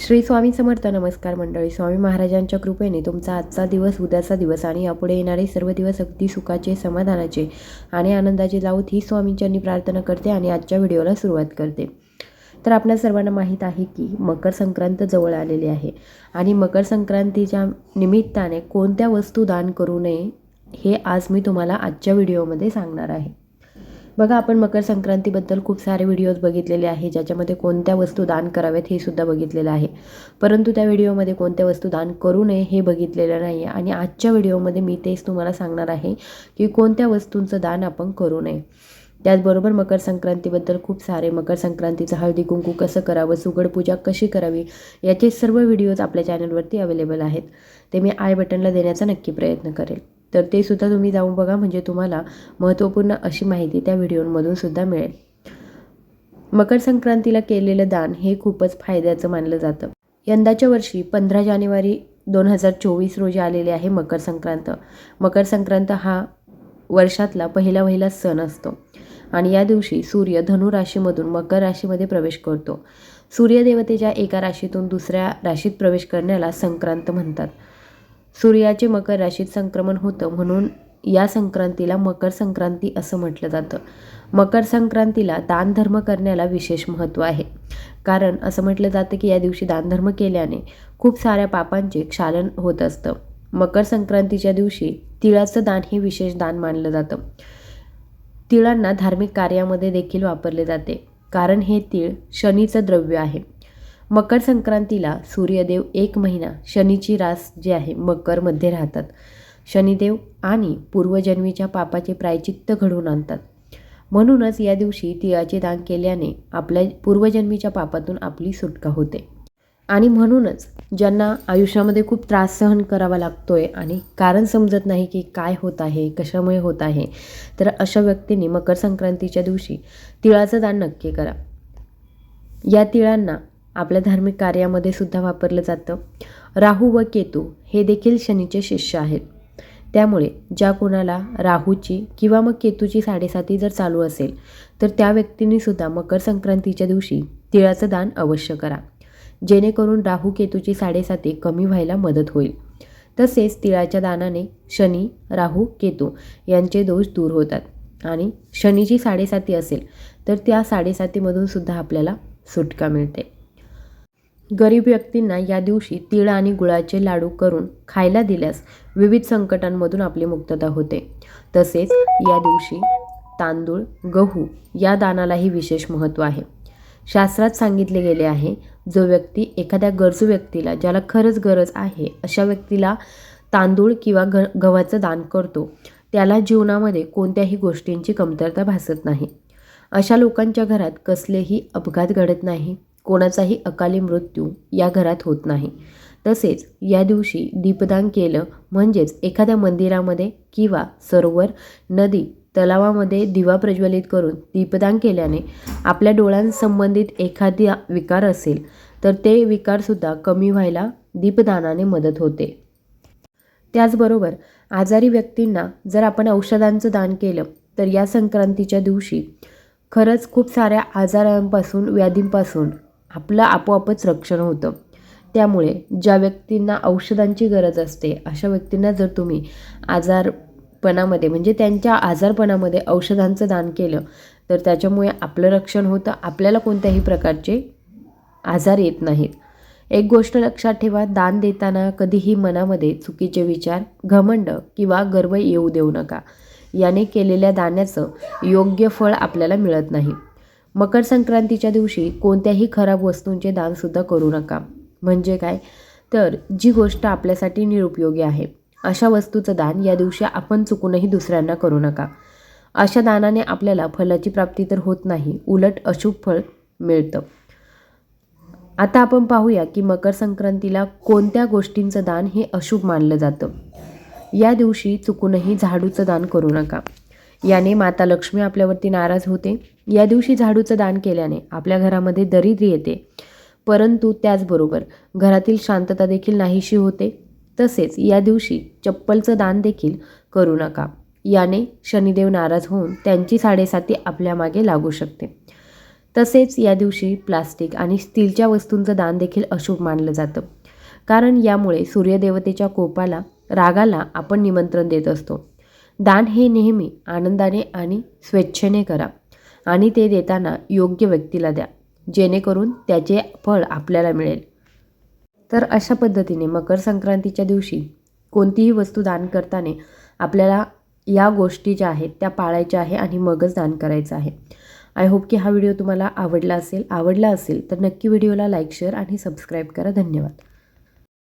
श्री स्वामी समर्थ नमस्कार मंडळी स्वामी महाराजांच्या कृपेने तुमचा आजचा दिवस उद्याचा दिवस आणि यापुढे येणारे सर्व दिवस अगदी सुखाचे समाधानाचे आणि आनंदाचे जाऊत ही स्वामींच्यांनी प्रार्थना करते आणि आजच्या व्हिडिओला सुरुवात करते. तर आपल्या सर्वांना माहीत आहे की मकर संक्रांत जवळ आलेली आहे आणि मकर संक्रांतीच्या निमित्ताने कोणत्या वस्तू दान करू नये हे आज मी तुम्हाला आजच्या व्हिडिओमध्ये सांगणार आहे. बघा आपण मकर संक्रांतीबद्दल खूप सारे व्हिडिओज बघितलेले आहे ज्याच्यामध्ये कोणत्या वस्तू दान कराव्यात हे सुद्धा बघितलेलं आहे. परंतु त्या व्हिडिओमध्ये कोणत्या वस्तू दान करू नये हे बघितलेलं नाही आहे आणि आजच्या व्हिडिओमध्ये मी तेच तुम्हाला सांगणार आहे की कोणत्या वस्तूंचं दान आपण करू नये. त्याचबरोबर मकर संक्रांतीबद्दल खूप सारे मकर संक्रांतीचं हळदी कुंकू कसं करावं सुगड पूजा कशी करावी याचे सर्व व्हिडिओज आपल्या चॅनलवरती अवेलेबल आहेत. ते मी आय बटनला देण्याचा नक्की प्रयत्न करेल. तर ते सुद्धा तुम्ही जाऊन बघा म्हणजे तुम्हाला महत्त्वपूर्ण अशी माहिती त्या व्हिडिओमधून सुद्धा मिळेल. मकर संक्रांतीला केलेलं दान हे खूपच फायद्याचं मानलं जातं. यंदाच्या वर्षी पंधरा जानेवारी दोन हजार चोवीस रोजी आलेले आहे मकर संक्रांत. मकर संक्रांत हा वर्षातला पहिला पहिला सण असतो. आणि या दिवशी सूर्य धनु राशीमधून मकर राशीमध्ये प्रवेश करतो. सूर्यदेवतेच्या एका राशीतून दुसऱ्या राशीत प्रवेश करण्याला संक्रांत म्हणतात. सूर्याचे मकर राशीत संक्रमण होतं म्हणून या संक्रांतीला मकर संक्रांती असं म्हटलं जातं. मकर संक्रांतीला दानधर्म करण्याला विशेष महत्त्व आहे. कारण असं म्हटलं जातं की या दिवशी दानधर्म केल्याने खूप साऱ्या पापांचे क्षालन होत असतं. मकर संक्रांतीच्या दिवशी तिळाचं दान हे विशेष दान मानलं जातं. तिळांना धार्मिक कार्यामध्ये देखील वापरले जाते. कारण हे तिळ शनीचं द्रव्य आहे. मकर संक्रांतीला सूर्यदेव एक महिना शनीची रास जी आहे मकरमध्ये राहतात. शनिदेव आणि पूर्वजन्मीच्या पापाचे प्रायचित्त घडवून आणतात. म्हणूनच या दिवशी तिळाचे दान केल्याने आपल्या पूर्वजन्मीच्या पापातून आपली सुटका होते. आणि म्हणूनच ज्यांना आयुष्यामध्ये खूप त्रास सहन करावा लागतो आहे आणि कारण समजत नाही की काय होत आहे कशामुळे होत आहे तर अशा व्यक्तींनी मकर संक्रांतीच्या दिवशी तिळाचं दान नक्की करा. या तिळांना आपल्या धार्मिक कार्यामध्ये सुद्धा वापरलं जातं. राहू व केतू हे देखील शनीचे शिष्य आहेत. त्यामुळे ज्या कोणाला राहूची किंवा मग केतूची साडेसाती जर चालू असेल तर त्या व्यक्तींनी सुद्धा मकर संक्रांतीच्या दिवशी तिळाचं दान अवश्य करा. जेणेकरून राहू केतूची साडेसाती कमी व्हायला मदत होईल. तसेच तिळाच्या दानाने शनी राहू केतू यांचे दोष दूर होतात. आणि शनीची साडेसाती असेल तर त्या साडेसातीमधून सुद्धा आपल्याला सुटका मिळते. गरीब व्यक्तींना या दिवशी तीळ आणि गुळाचे लाडू करून खायला दिल्यास विविध संकटांमधून आपली मुक्तता होते. तसेच या दिवशी तांदूळ गहू या दानालाही विशेष महत्त्व आहे. शास्त्रात सांगितले गेले आहे जो व्यक्ती एखाद्या गरजू व्यक्तीला ज्याला खरंच गरज आहे अशा व्यक्तीला तांदूळ किंवा ग गव्हाचं दान करतो त्याला जीवनामध्ये कोणत्याही गोष्टींची कमतरता भासत नाही. अशा लोकांच्या घरात कसलेही अपघात घडत नाही. कोणाचाही अकाली मृत्यू या घरात होत नाही. तसेच या दिवशी दीपदान केलं म्हणजेच एखाद्या मंदिरामध्ये किंवा सरोवर नदी तलावामध्ये दिवा प्रज्वलित करून दीपदान केल्याने आपल्या डोळ्यांसंबंधित एखादा विकार असेल तर ते विकारसुद्धा कमी व्हायला दीपदानाने मदत होते. त्याचबरोबर आजारी व्यक्तींना जर आपण औषधांचं दान केलं तर या संक्रांतीच्या दिवशी खरंच खूप साऱ्या आजारांपासून व्याधींपासून आपलं आपोआपच रक्षण होतं. त्यामुळे ज्या व्यक्तींना औषधांची गरज असते अशा व्यक्तींना जर तुम्ही आजारपणामध्ये म्हणजे त्यांच्या आजारपणामध्ये औषधांचं दान केलं तर त्याच्यामुळे आपलं रक्षण होतं. आपल्याला कोणत्याही प्रकारचे आजार येत नाहीत. एक गोष्ट लक्षात ठेवा दान देताना कधीही मनामध्ये चुकीचे विचार घमंड किंवा गर्व येऊ देऊ नका. याने केलेल्या दाण्याचं योग्य फळ आपल्याला मिळत नाही. मकर संक्रांतीच्या दिवशी कोणत्याही खराब वस्तूंचे दानसुद्धा करू नका. म्हणजे काय? तर जी गोष्ट आपल्यासाठी निरुपयोगी आहे. अशा वस्तूचं दान या दिवशी आपण चुकूनही दुसऱ्यांना करू नका. अशा दानाने आपल्याला फलाची प्राप्ती तर होत नाही उलट अशुभ फळ मिळतं. आता आपण पाहूया की मकर संक्रांतीला कोणत्या गोष्टींचं दान हे अशुभ मानलं जातं. या दिवशी चुकूनही झाडूचं दान करू नका. याने माता लक्ष्मी आपल्यावरती नाराज होते. या दिवशी झाडूचं दान केल्याने आपल्या घरामध्ये दरिद्री येते. परंतु त्याचबरोबर घरातील शांतता देखील नाहीशी होते. तसेच या दिवशी चप्पलचं दान देखील करू नका. याने शनिदेव नाराज होऊन त्यांची साडेसाती आपल्या मागे लागू शकते. तसेच या दिवशी प्लास्टिक आणि स्टीलच्या वस्तूंचं दान देखील अशुभ मानलं जातं. कारण यामुळे सूर्यदेवतेच्या कोपाला रागाला आपण निमंत्रण देत असतो. दान हे नेहमी आनंदाने आणि स्वेच्छेने करा आणि ते देताना योग्य व्यक्तीला द्या जेणेकरून त्याचे फळ आपल्याला मिळेल. तर अशा पद्धतीने मकर संक्रांतीच्या दिवशी कोणतीही वस्तू दान करताना आपल्याला या गोष्टी ज्या आहेत त्या पाळायच्या आहे आणि मगच दान करायचं आहे. आय होप की हा व्हिडिओ तुम्हाला आवडला असेल. आवडला असेल तर नक्की व्हिडिओला लाईक शेअर आणि सबस्क्राईब करा. धन्यवाद.